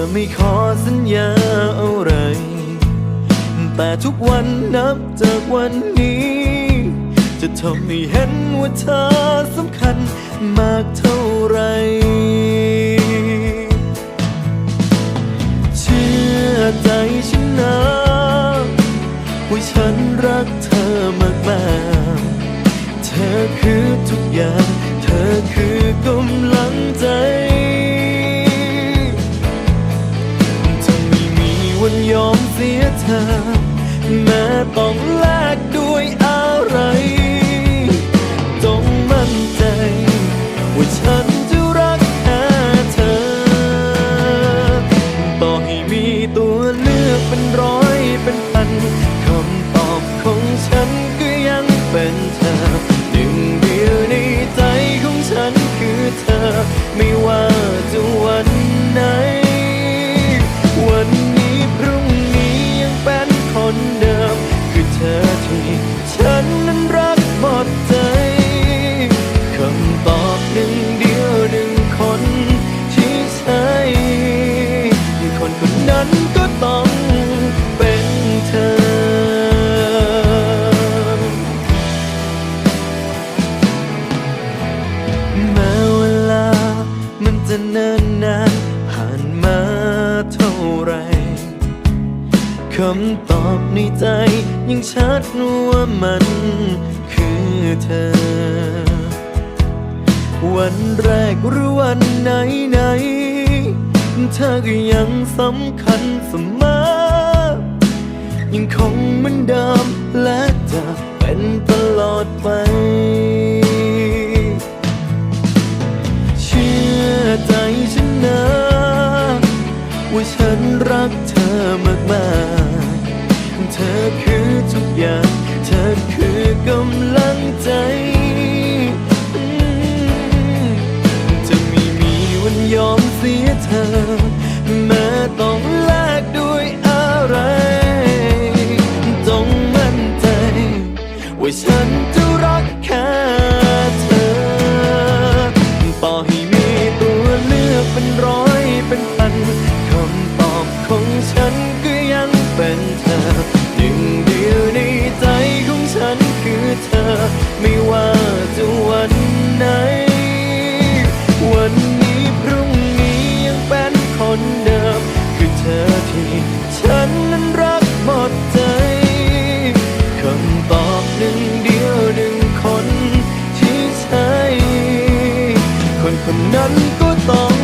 ะไม่ขอสัญญาอะไร แต่ทุกวันนับจากวันนี้ จะทำให้เห็นว่าเธอสำคัญมากเท่าไหรเชื่อใจฉันนะ ธอ แม้ต้องแลกด้วยอะไร คำตอบในใจ ยังชัดว่ามันคือเธอ วันแรกหรือวันไหนไหนเธอก็ยังสำคัญเสมอ ยังคงเหมือนเดิมและจะเป็นตลอดไป อย่าง เธอคือกำลังใจ จะไม่มีวันยอมเสียใจ ไม่ว่าจะวันไหน วันนี้พรุ่งนี้ยังเป็นคนเดิม คือเธอที่ฉันนั้นรักหมดใจคำตอบหนึ่งเดียวหนึ่งคนที่ใช่ คนคนนั้นก็ต้อง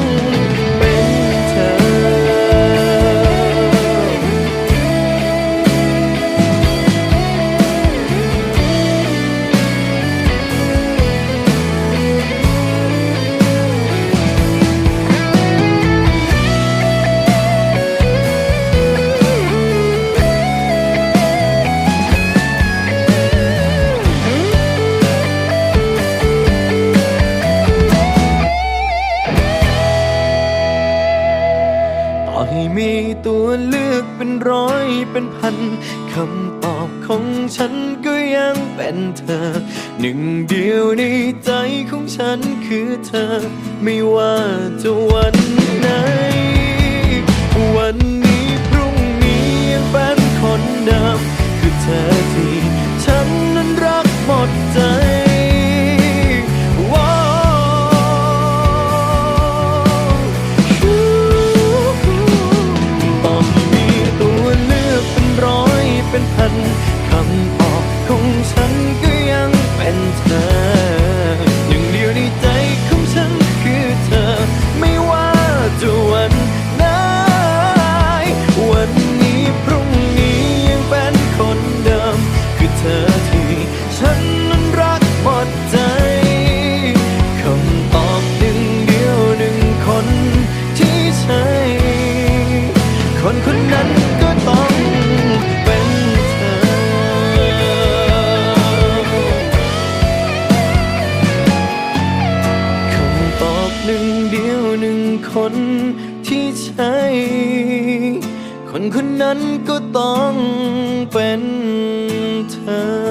อให้มีตัวเลือกเป็นร้อยเป็นพันคำตอบของฉันก็ยังเป็นเธอ หนึ่งเดียวในใจของฉันคือเธอ ไม่ว่าจะวันไหน วันนี้พรุ่งนี้ยังเป็นคนเดิมคือเธอที่ฉันนั้นรักหมดใจ คนที่ใช่ คนคนนั้นก็ต้องเป็นเธอ